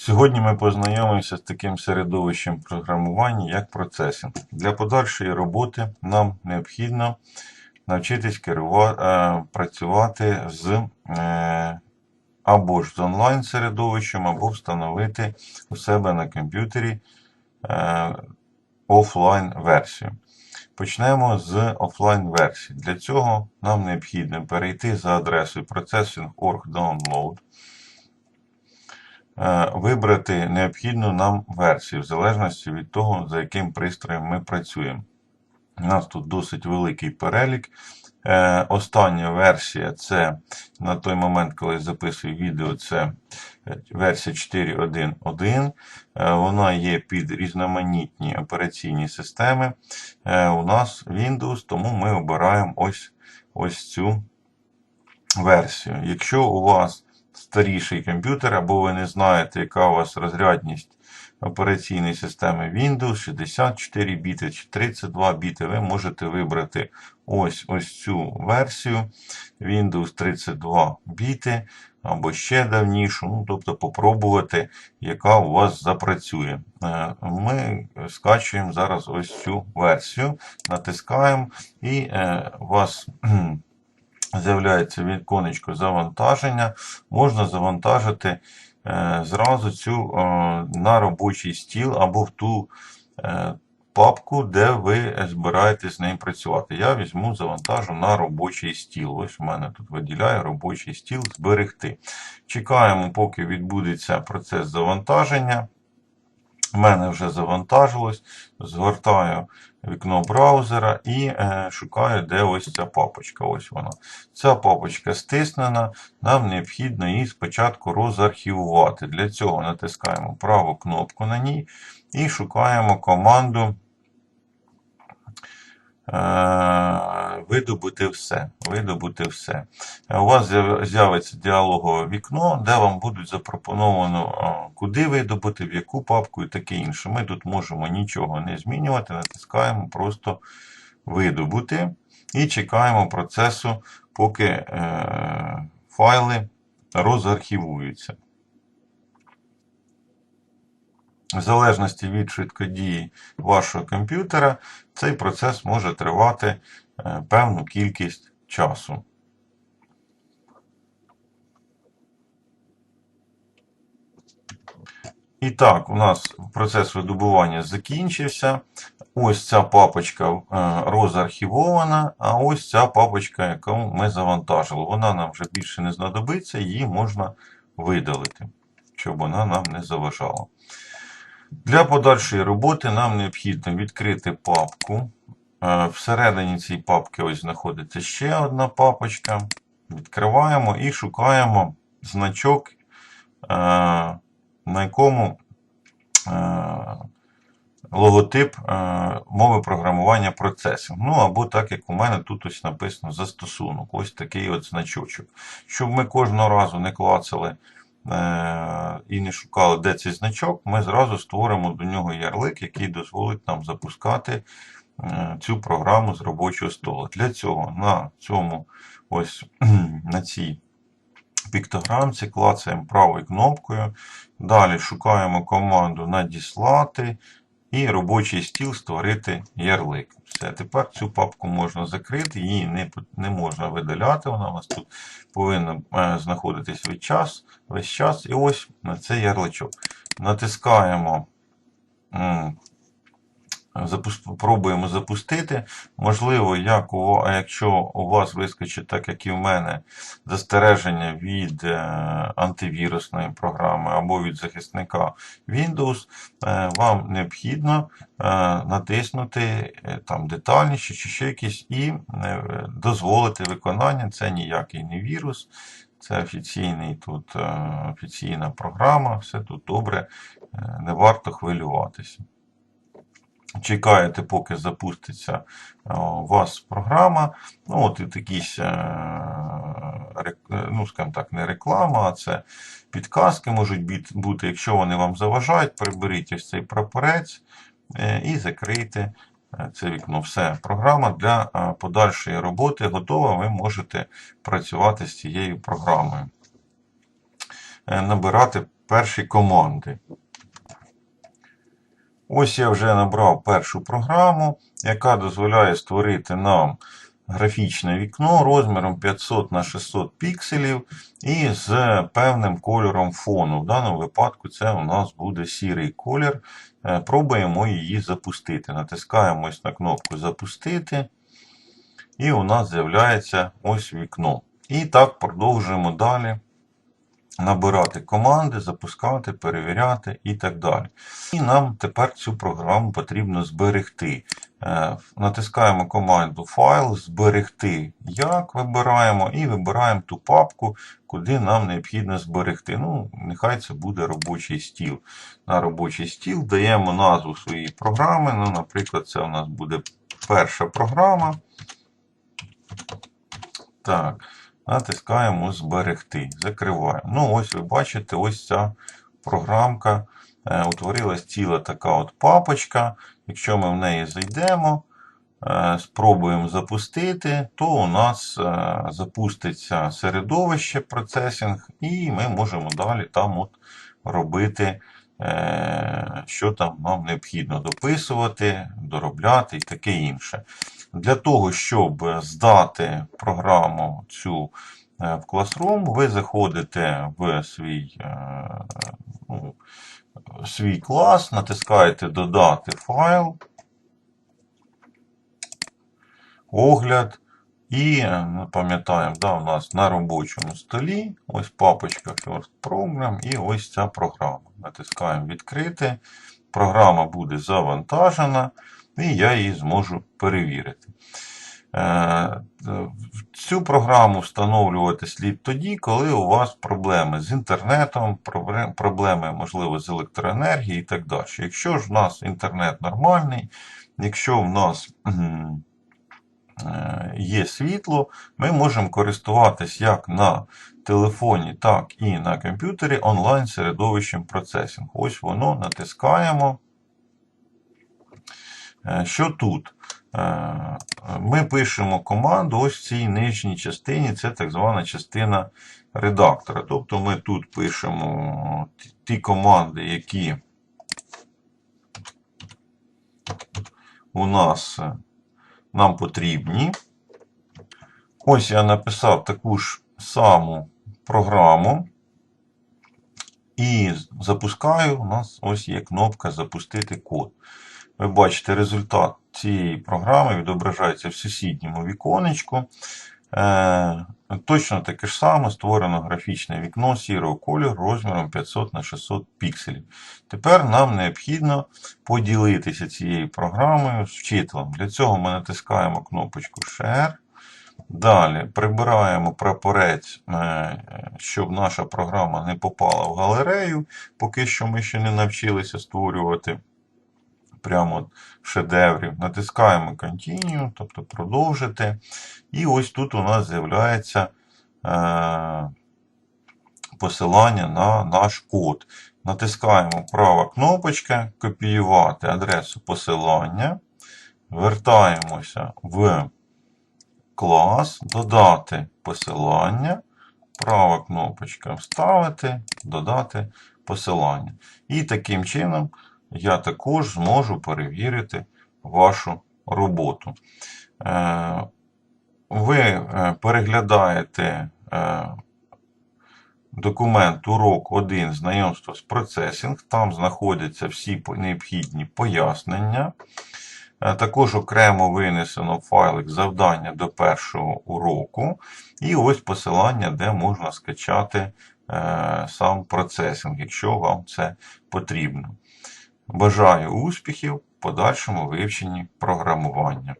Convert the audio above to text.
Сьогодні ми познайомимося з таким середовищем програмування, як процесинг. Для подальшої роботи нам необхідно навчитись керува... е, працювати з е, або ж з онлайн середовищем, або встановити у себе на комп'ютері е, офлайн версію. Почнемо з офлайн версії. Для цього нам необхідно перейти за адресою processing.org download. Е, Вибрати необхідну нам версію, в залежності від того, за яким пристроєм ми працюємо. У нас тут досить великий перелік. Е, Остання версія це на той момент, коли я записую відео, це е, версія 4.1.1. Е, Вона є під різноманітні операційні системи. У нас Windows, тому ми обираємо ось, ось цю версію. Якщо у вас старіший комп'ютер, або ви не знаєте, яка у вас розрядність операційної системи Windows 64 біти чи 32 біти, ви можете вибрати ось ось цю версію Windows 32 біти, або ще давнішу, ну, тобто попробувати, яка у вас запрацює. Е, Ми скачуємо зараз ось цю версію, натискаємо, і е, у вас з'являється віконечко завантаження. Можна завантажити е, зразу цю е, на робочий стіл або в ту е, папку, де ви збираєтесь з нею працювати. Я візьму, завантажу на робочий стіл. Ось у мене тут виділяє робочий стіл зберегти. Чекаємо, поки відбудеться процес завантаження. У мене вже завантажилось, згортаю вікно браузера і е, шукаю, де ось ця папочка. Ось вона. Ця папочка стиснена, нам необхідно її спочатку розархівувати. Для цього натискаємо праву кнопку на ній і шукаємо команду видобути все. Видобути все. Е, У вас з'явиться діалогове вікно, де вам будуть запропоновано, е, куди видобути, в яку папку і таке інше. Ми тут можемо нічого не змінювати, натискаємо просто видобути і чекаємо процесу, поки е, файли розархівуються. В залежності від швидкодії вашого комп'ютера, цей процес може тривати е, певну кількість часу. І так, у нас процес видобування закінчився. Ось ця папочка е, розархівована, а ось ця папочка, яку ми завантажили. Вона нам вже більше не знадобиться, її можна видалити, щоб вона нам не заважала. Для подальшої роботи нам необхідно відкрити папку. Е, Всередині цієї папки ось знаходиться ще одна папочка. Відкриваємо і шукаємо значок, е, на якому е, логотип мови програмування процесів. Ну або так, як у мене тут ось написано застосунок. Ось такий от значочок. Щоб ми кожного разу не клацали і не шукали, де цей значок, ми зразу створимо до нього ярлик, який дозволить нам запускати е, цю програму з робочого столу. Для цього на цьому ось на цій піктограмці клацаємо правою кнопкою. Далі шукаємо команду надіслати і робочий стіл створити ярлик. Все, тепер цю папку можна закрити, її не, не можна видаляти. Вона у нас тут повинна е, знаходитись весь час, весь час. І ось на цей ярличок. Натискаємо. Пробуємо запустити. Можливо, як у, якщо у вас вискочить, так як і в мене, застереження від е, антивірусної програми або від захисника Windows, е, вам необхідно е, натиснути там детальніше чи ще якісь і дозволити виконання. Це ніякий не вірус. Це офіційний тут офіційна програма, все тут добре, не варто хвилюватися. Чекаєте, поки запуститься е, у вас програма. Ну, от якісь, е, е, ну, скажімо так, не реклама, а це підказки можуть бути. Якщо вони вам заважають, приберіть ось цей прапорець і закрийте це вікно. Все, програма для подальшої роботи готова. Ви можете працювати з цією програмою. Набирати перші команди. Ось я вже набрав першу програму, яка дозволяє створити нам графічне вікно розміром 500 на 600 пікселів і з певним кольором фону. В даному випадку це у нас буде сірий колір. Е, Пробуємо її запустити. Натискаємо на кнопку Запустити. І у нас з'являється ось вікно. І так продовжуємо далі набирати команди, запускати, перевіряти і так далі. І нам тепер цю програму потрібно зберегти. Е, Натискаємо команду Файл, зберегти як вибираємо, і вибираємо ту папку, куди нам необхідно зберегти. Ну, Нехай це буде робочий стіл. На робочий стіл даємо назву своєї програми. Ну, Наприклад, це у нас буде перша програма. Так, натискаємо зберегти. Закриваємо. Ну, ось ви бачите, ось ця програмка. Е, утворилась ціла така от папочка. Якщо ми в неї зайдемо, е, спробуємо запустити, то у нас е, запуститься середовище процесінг, і ми можемо далі там от робити, що там нам необхідно дописувати, доробляти і таке інше. Для того, щоб здати програму цю е, в Classroom, ви заходите в свій, е, ну, свій клас, натискаєте Додати файл, огляд. І ну, пам'ятаємо, да, у нас на робочому столі ось папочка First Program і ось ця програма. Натискаємо відкрити. Програма буде завантажена, і я її зможу перевірити. Е, Цю програму встановлювати слід тоді, коли у вас проблеми з інтернетом, проблеми, можливо, з електроенергією і так далі. Якщо ж в нас інтернет нормальний, якщо в нас е, є світло, ми можемо користуватись як на телефоні, так і на комп'ютері онлайн середовищем процесінг. Ось воно натискаємо. Е, Що тут? Е, Ми пишемо команду ось в цій нижній частині, це так звана частина редактора. Тобто ми тут пишемо ті- команди, які у нас е, нам потрібні. Ось я написав таку ж саму програму. І запускаю. У нас ось є кнопка Запустити код. Ви бачите, результат цієї програми відображається в сусідньому віконечку. Е, точно таке ж саме створено графічне вікно сірого кольору розміром 500 на 600 пікселів. Тепер нам необхідно поділитися цією програмою з вчителем. Для цього ми натискаємо кнопочку Share. Далі прибираємо прапорець, е, щоб наша програма не попала в галерею, поки що ми ще не навчилися створювати прямо от шедеврів. Натискаємо Continue, тобто продовжити. І ось тут у нас з'являється е, посилання на наш код. Натискаємо права кнопочка, копіювати адресу посилання. Вертаємося в клас, додати посилання. Права кнопочка Вставити, додати посилання. І таким чином я також зможу перевірити вашу роботу. Е, Ви е, переглядаєте е, документ урок 1 знайомство з процесінг. Там знаходяться всі необхідні пояснення. Також окремо винесено файлик завдання до першого уроку. І ось посилання, де можна скачати сам процесінг, якщо вам це потрібно. Бажаю успіхів в подальшому вивченні програмування.